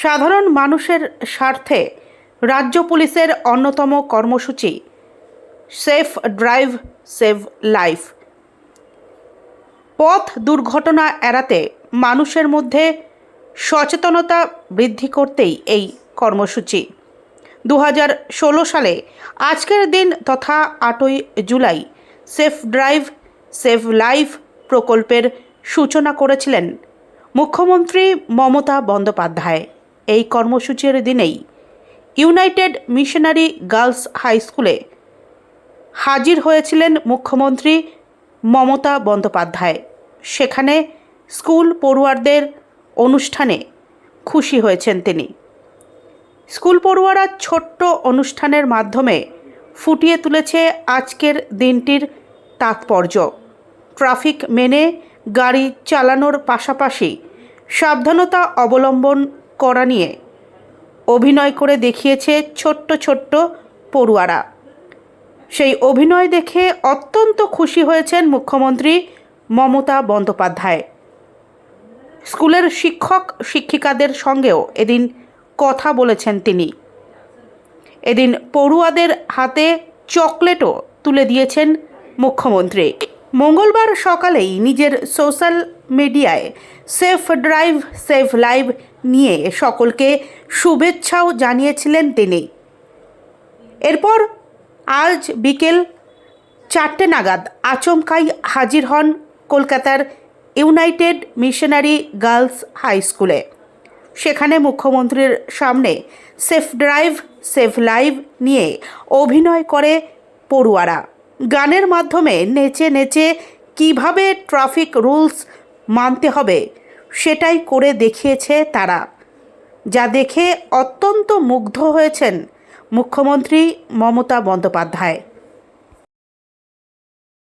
সাধারণ মানুষের স্বার্থে রাজ্য পুলিশের অন্যতম কর্মসূচি, সেফ ড্রাইভ, সেভ লাইফ। পথ দুর্ঘটনা এড়াতে মানুষের মধ্যে সচেতনতা বৃদ্ধি করতেই এই কর্মসূচি। দু সালে আজকের দিন তথা আটই July safe drive, save life প্রকল্পের সূচনা করেছিলেন মুখ্যমন্ত্রী মমতা বন্দ্যোপাধ্যায়। এই কর্মসূচির দিনেই ইউনাইটেড মিশনারি গার্লস হাই স্কুলে হাজির হয়েছিলেন মুখ্যমন্ত্রী মমতা বন্দ্যোপাধ্যায়। সেখানে স্কুল পড়ুয়ারদের অনুষ্ঠানে খুশি হয়েছেন তিনি। স্কুল পড়ুয়ারা ছোট্ট অনুষ্ঠানের মাধ্যমে ফুটিয়ে তুলেছে আজকের দিনটির তাৎপর্য। ট্রাফিক মেনে গাড়ি চালানোর পাশাপাশি সাবধানতা অবলম্বন করা নিয়ে অভিনয় করে দেখিয়েছে ছোট্ট ছোট্ট পড়ুয়ারা। সেই অভিনয় দেখে অত্যন্ত খুশি হয়েছেন মুখ্যমন্ত্রী মমতা বন্দ্যোপাধ্যায়। স্কুলের শিক্ষক, শিক্ষিকাদের সঙ্গেও এদিন কথা বলেছেন তিনি। এদিন পড়ুয়াদের হাতে চকলেটও তুলে দিয়েছেন মুখ্যমন্ত্রী। মঙ্গলবার সকালেই নিজের সোশ্যাল মিডিয়ায় সেফ ড্রাইভ সেফ লাইভ নিয়ে সকলকে শুভেচ্ছাও জানিয়েছিলেন তিনি। এরপর আজ বিকেল চারটে নাগাদ আচমকাই হাজির হন কলকাতার ইউনাইটেড মিশনারি গার্লস হাই স্কুলে। সেখানে মুখ্যমন্ত্রীর সামনে সেফ ড্রাইভ সেফ লাইভ নিয়ে অভিনয় করে পড়ুয়ারা। গানের মাধ্যমে নেচে নেচে কীভাবে ট্রাফিক রুলস মানতে হবে সেটাই করে দেখিয়েছে তারা। যা দেখে অত্যন্ত মুগ্ধ হয়েছেন মুখ্যমন্ত্রী মমতা বন্দ্যোপাধ্যায়।